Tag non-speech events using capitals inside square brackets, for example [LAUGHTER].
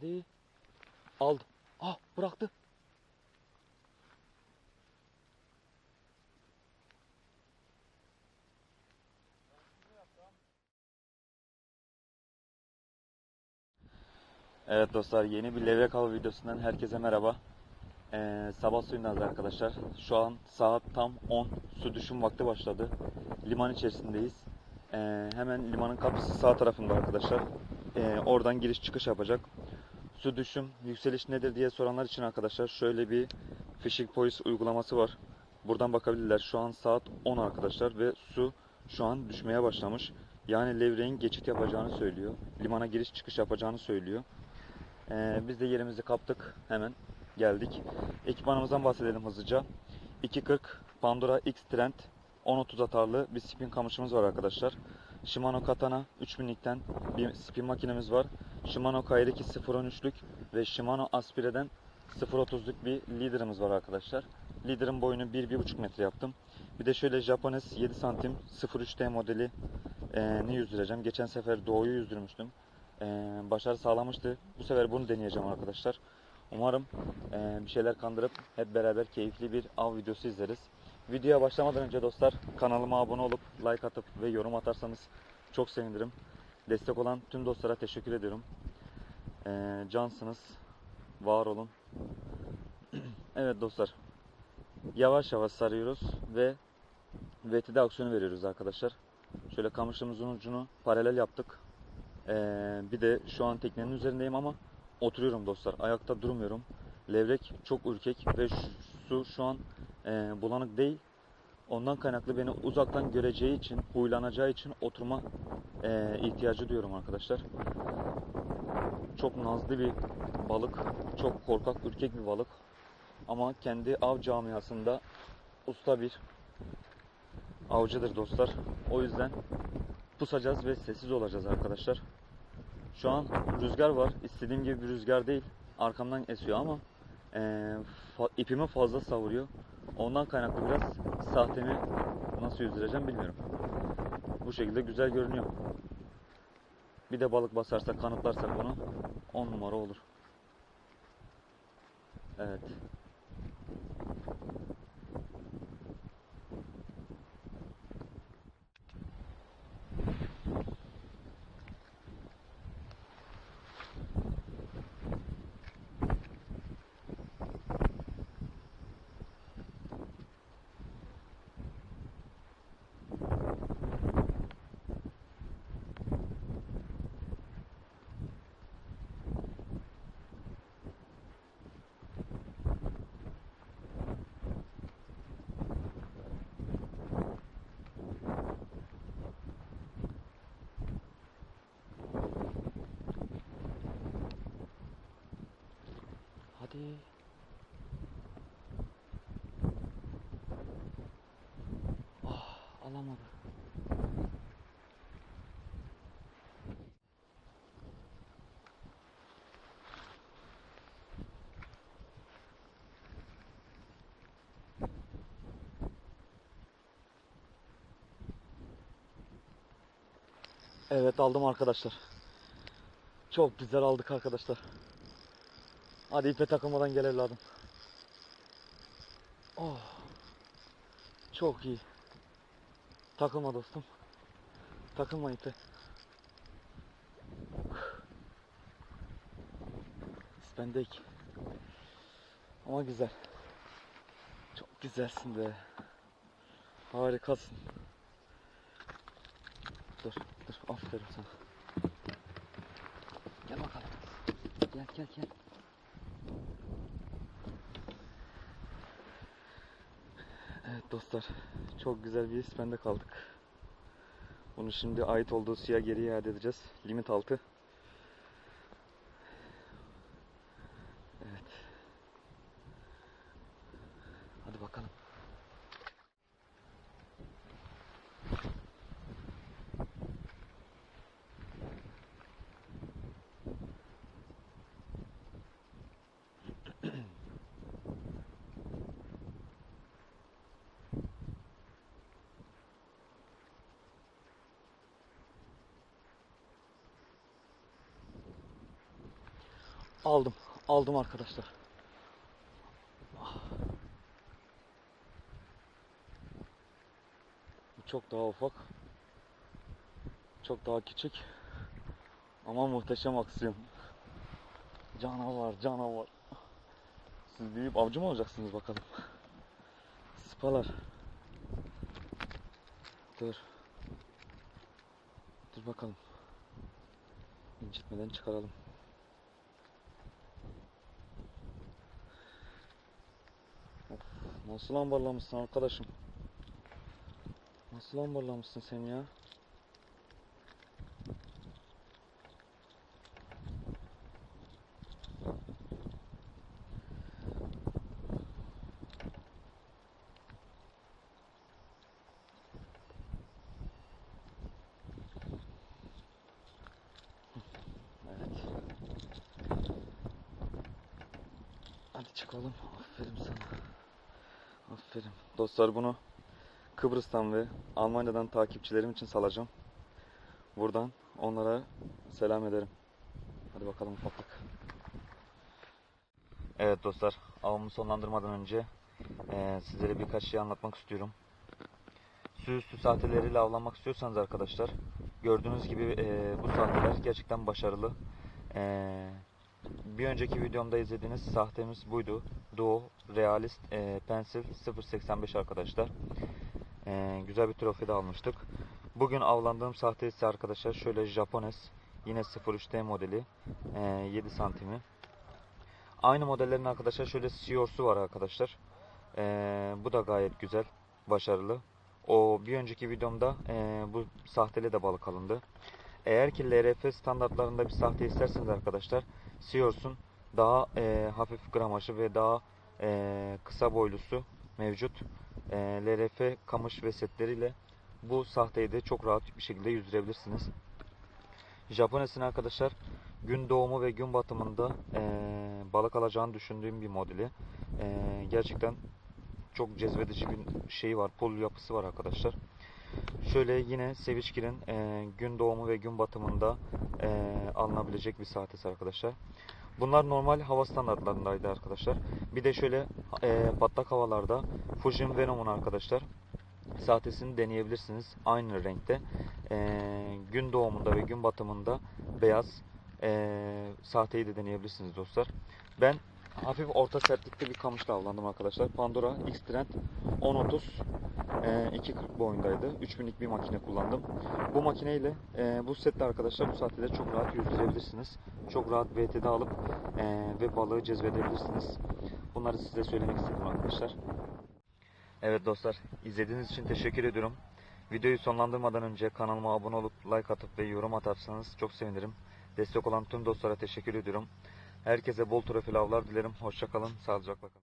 Hadi. Aldı. Ah bıraktı. Evet dostlar yeni bir levrek av videosundan herkese merhaba. Ee, sabah suyundayız arkadaşlar. Şu an saat tam 10. Su düşüm vakti başladı. Liman içerisindeyiz. Ee, hemen limanın kapısı sağ tarafında arkadaşlar. Ee, oradan giriş çıkış yapacak. Su düşüm, yükseliş nedir diye soranlar için arkadaşlar şöyle bir Fishing Police uygulaması var. Buradan bakabilirler. Şu an saat 10 arkadaşlar ve su şu an düşmeye başlamış. Yani levreğin geçit yapacağını söylüyor. Limana giriş çıkış yapacağını söylüyor. Ee, biz de yerimizi kaptık. Hemen geldik. Ekipmanımızdan bahsedelim hızlıca. 240 Pandora X Trend 1030 atarlı bir spin kamışımız var arkadaşlar. Shimano Katana 3000'likten bir spin makinemiz var. Shimano Kairiki 013'lük ve Shimano Aspire'den 0.30'luk bir liderimiz var arkadaşlar. Liderin boyunu 1-1.5 metre yaptım. Bir de şöyle Japones 7 santim 03T modeli e, ne yüzdüreceğim. Geçen sefer Doğu'yu yüzdürmüştüm. E, başarı sağlamıştı. Bu sefer bunu deneyeceğim arkadaşlar. Umarım e, bir şeyler kandırıp hep beraber keyifli bir av videosu izleriz. Videoya başlamadan önce dostlar kanalıma abone olup like atıp ve yorum atarsanız çok sevinirim. Destek olan tüm dostlara teşekkür ediyorum. E, cansınız. Var olun. [CLEARS THROAT] evet dostlar. Yavaş yavaş sarıyoruz ve VT'de aksiyonu veriyoruz arkadaşlar. Şöyle kamışımızın ucunu paralel yaptık. Ee, bir de şu an teknenin üzerindeyim ama oturuyorum dostlar. Ayakta durmuyorum. Levrek çok ürkek ve su şu an e, bulanık değil. Ondan kaynaklı beni uzaktan göreceği için, huylanacağı için oturma e, ihtiyacı duyuyorum arkadaşlar. Çok nazlı bir balık, çok korkak, ürkek bir balık. Ama kendi av camiasında usta bir avcıdır dostlar. O yüzden pusacağız ve sessiz olacağız arkadaşlar. Şu an rüzgar var. İstediğim gibi bir rüzgar değil. Arkamdan esiyor ama eee, fa- ipimi fazla savuruyor. Ondan kaynaklı biraz sahtemi nasıl yüzdüreceğim bilmiyorum. Bu şekilde güzel görünüyor. Bir de balık basarsak, kanıtlarsak bunu 10 numara olur. Evet. Hadi. Ah, alamadı. Evet aldım arkadaşlar. Çok güzel aldık arkadaşlar. Hadi ipe takılmadan gel evladım. Oh. Çok iyi. Takılma dostum. Takılma ipe. İspendek. Ama güzel. Çok güzelsin be. Harikasın. Dur, dur. Aferin sana. Gel bakalım. Gel, gel, gel. Evet dostlar, çok güzel bir ispende kaldık. Bunu şimdi ait olduğu suya geri iade edeceğiz. Limit altı. Aldım. Aldım arkadaşlar. Bu çok daha ufak. Çok daha küçük. Ama muhteşem aksiyon. Canavar, canavar. Siz büyüyüp avcı mı olacaksınız bakalım? Sıpalar. Dur. Dur bakalım. İncitmeden çıkaralım. Nasıl ambarlamışsın arkadaşım? Nasıl ambarlamışsın sen ya? Hadi çıkalım. Aferin sana. Aferin. Dostlar bunu Kıbrıs'tan ve Almanya'dan takipçilerim için salacağım. Buradan onlara selam ederim. Hadi bakalım ufaklık. Evet dostlar, avımı sonlandırmadan önce eee, sizlere birkaç şey anlatmak istiyorum. Süüstü sahteleriyle avlanmak istiyorsanız arkadaşlar, gördüğünüz gibi eee, bu sahteler gerçekten başarılı. Eee, bir önceki videomda izlediğiniz sahtemiz buydu. Duo Realist eee, Pencil 085 arkadaşlar. Eee, güzel bir trofe de almıştık. Bugün avlandığım sahte ise arkadaşlar şöyle Japones yine 03D modeli eee, 7 santimi. Aynı modellerin arkadaşlar şöyle Sior'su var arkadaşlar. Eee, bu da gayet güzel, başarılı. O bir önceki videomda eee, bu sahteli de balık alındı. Eğer ki LRF standartlarında bir sahte isterseniz arkadaşlar Sears'un daha eee, hafif gramajı ve daha eee, kısa boylusu mevcut. Eee, LRF kamış ve setleriyle bu sahteyi de çok rahat bir şekilde yüzdürebilirsiniz. Japones'in arkadaşlar gün doğumu ve gün batımında eee, balık alacağını düşündüğüm bir modeli. Eee, gerçekten çok cezbedici bir şeyi var, pul yapısı var arkadaşlar. Şöyle yine Seviçkir'in eee, gün doğumu ve gün batımında eee, alınabilecek bir sahtesi arkadaşlar. Bunlar normal hava standartlarındaydı arkadaşlar. Bir de şöyle eee, patlak havalarda Fujin Venom'un arkadaşlar sahtesini deneyebilirsiniz. Aynı renkte. Eee, gün doğumunda ve gün batımında beyaz eee, sahteyi de deneyebilirsiniz dostlar. Ben hafif orta sertlikte bir kamışla avlandım arkadaşlar. Pandora X-Trend 1030 eee, 240 boyundaydı. 3000'lik bir makine kullandım. Bu makineyle eee, bu setle arkadaşlar bu sahteleri çok rahat yüzdürebilirsiniz. Çok rahat VT'de alıp eee, ve balığı cezbedebilirsiniz. Bunları size söylemek istedim arkadaşlar. Evet dostlar, izlediğiniz için teşekkür ediyorum. Videoyu sonlandırmadan önce kanalıma abone olup like atıp ve yorum atarsanız çok sevinirim. Destek olan tüm dostlara teşekkür ediyorum. Herkese bol trofeli avlar dilerim. Hoşçakalın, sağlıcakla kalın.